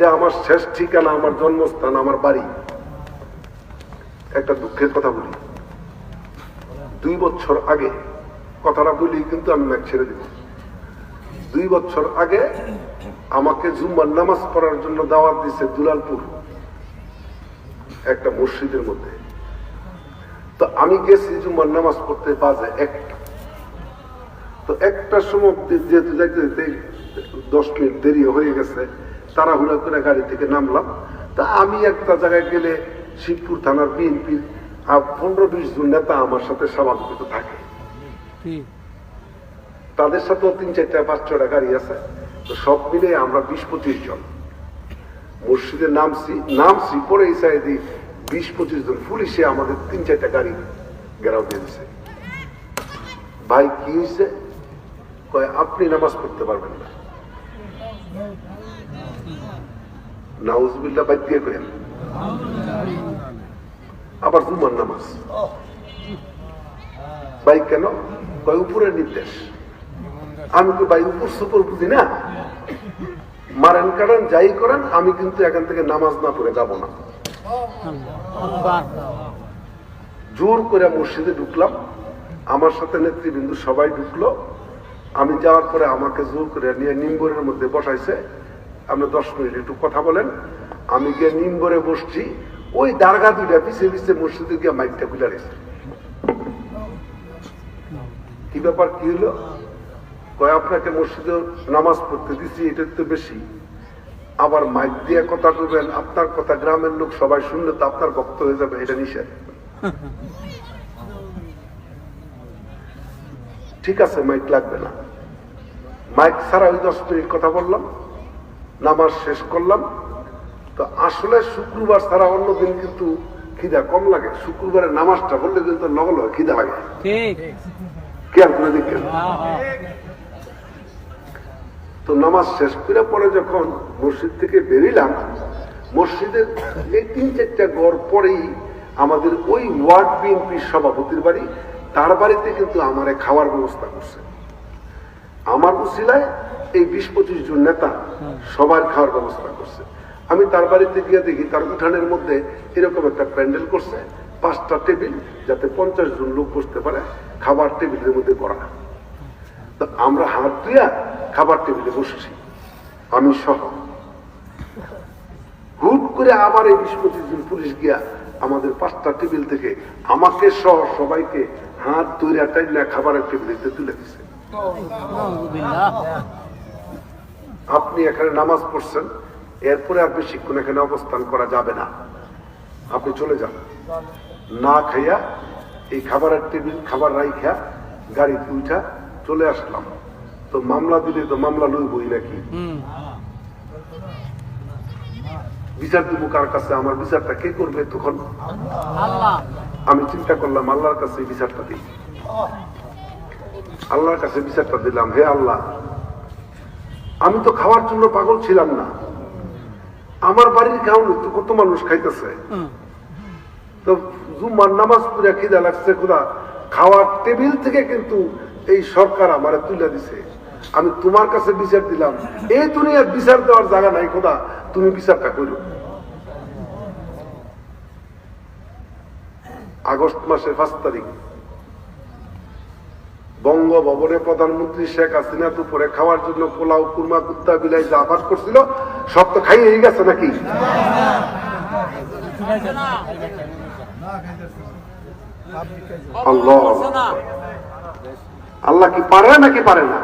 এটা আমার শেষ ঠিকানা, আমার জন্মস্থান, আমার বাড়ি। একটা দুঃখের কথা বলি। দুই বছর আগে, কথাটা বলি কিন্তু আমি ম্যাচ ছেড়ে দিব। দুই বছর আগে আমাকে জুম্মার নামাজ পড়ার জন্য দাওয়াত দিছে দুলালপুর, একটা মসজিদের মধ্যে। তো আমি গেছি জুম্মার নামাজ পড়তে বাজে একটা। তো একটা সময় যেহেতু যাইতে দশ মিনিট দেরি হয়ে গেছে তাড়াহুড়া করে গাড়ি থেকে নামলাম। তা আমি একটা জায়গায় গেলে শিবপুর থানার বিএনপির পনেরো বিশ জন নেতা আমার সাথে স্বাভাবিক থাকে। তাদের সাথেও তিন চারটা পাঁচ ছটা গাড়ি আছে। তো সব মিলে আমরা বিশ পঁচিশ জন। মসজিদে নামছি নামছি পরে এই সাইডে বিশ পঁচিশ জন পুলিশে আমাদের তিন চারটা গাড়ি ঘেরাও দিয়েছে ভাই কি হয়েছে? কয় আপনি নামাজ পড়তে পারবেন না। নাউজবিল্লা বাদ দিয়ে আবার জুমার নামাজ। কেন? নির্দেশ। আমি তো বুঝি না। মারেন কারেন যাই করেন, আমি কিন্তু এখান থেকে নামাজ না পড়ে যাব না। জোর করে মসজিদে ঢুকলাম। আমার সাথে নেতৃবৃন্দ সবাই ঢুকলো। আমি যাওয়ার পরে আমাকে জোর করে নিয়ে নিম্বরের মধ্যে বসাইছে। আপনি দশ মিনিট একটু কথা বলেন। আমি গিয়ে নিম্বরে বসছি। ওই দারগা দুইটা পিছিয়ে পিছিয়ে মসজিদে গিয়ে মাইকটা খুলে রেখেছে কি ব্যাপার, কি হলো? কয়, আপনাকে মসজিদে নামাজ পড়তে দিছি, এটা তো বেশি। আবার মাইক দিয়ে কথা কইবেন, আপনার কথা গ্রামের লোক সবাই শুনলে তো আপনার ভক্ত হয়ে যাবে, এটা নিষেধ। ঠিক আছে মাইক লাগবে না। মাইক ছাড়া ওই দশ মিনিট কথা বললাম নামাজ শেষ করলাম। তো আসলে শুক্রবার ছাড়া অন্য দিন কিন্তু খিদা কম লাগে। শুক্রবারের নামাজটা বললে কিন্তু লগল খিদা লাগে। খেয়াল করে দেখেন। তো নামাজ শেষ করে পরে যখন মসজিদ থেকে বেরিলাম মসজিদের এই তিন চারটা গড় পরেই আমাদের ওই ওয়ার্ড বিএনপির সভাপতির বাড়ি তার বাড়িতে কিন্তু আমার খাওয়ার ব্যবস্থা করছে। আমার উসিলায় এই বিশ পঁচিশ জন নেতা সবার খাওয়ার ব্যবস্থা করছে। আমি তার বাড়িতে গিয়ে দেখি তার উঠানের মধ্যে এরকম একটা প্যান্ডেল করছে পাঁচটা টেবিল যাতে পঞ্চাশ জন লোক বসতে পারে খাবার টেবিলের মধ্যে করা। তো আমরা হাত দিয়া খাবার টেবিলে বসেছি। আমি সহ। হুট করে আবার এই বিশ পঁচিশ জন পুলিশ গিয়া আমাদের পাঁচটা টেবিল থেকে আমাকে সহ সবাইকে হাত তৈরি টাইলা খাবারের টেবিলেতে তুলে দিছে। আপনি এখানে নামাজ পড়ছেন, এরপরে আর বেশিক্ষণ এখানে অবস্থান করা যাবে না। আপনি চলে যান। না খাইয়া এই খাবারের টেবিল, খাবার রাইখা, গাড়িতে উঠা চলে আসলাম। তো মামলা দিলে তো মামলা লইবই নাকি? বিচার দিব কার কাছে, আমার বিচারটা কে করবে তখন আমি চিন্তা করলাম, আল্লাহর কাছে বিচারটা দিই। আল্লাহর কাছে বিচারটা দিলাম, হে আল্লাহ, আমি তো খাওয়ার জন্য পাগল ছিলাম না। আমার বাড়ির খাওয়ানো তো কত মানুষ খাইতেছে। তো জুম্মার নামাজ পুরা খিদা লাগছে, খোদা, খাওয়ার টেবিল থেকে কিন্তু এই সরকার আমারে তুলে দিছে। আমি তোমার কাছে বিচার দিলাম। এই দুনিয়ার বিচার দেওয়ার জায়গা নাই, খোদা। তুমি বিচারটা করো আগস্ট মাসের পাঁচ তারিখ। বঙ্গভবনে প্রধানমন্ত্রী শেখ হাসিনা দুপুরে খাওয়ার জন্য পোলাও, কুরমা কুত্তা বিলাই যা আবাদ করছিল, সব তো খাইয়ে গেছে নাকি? আল্লাহ। আল্লাহ কি পারে নাকি পারে না?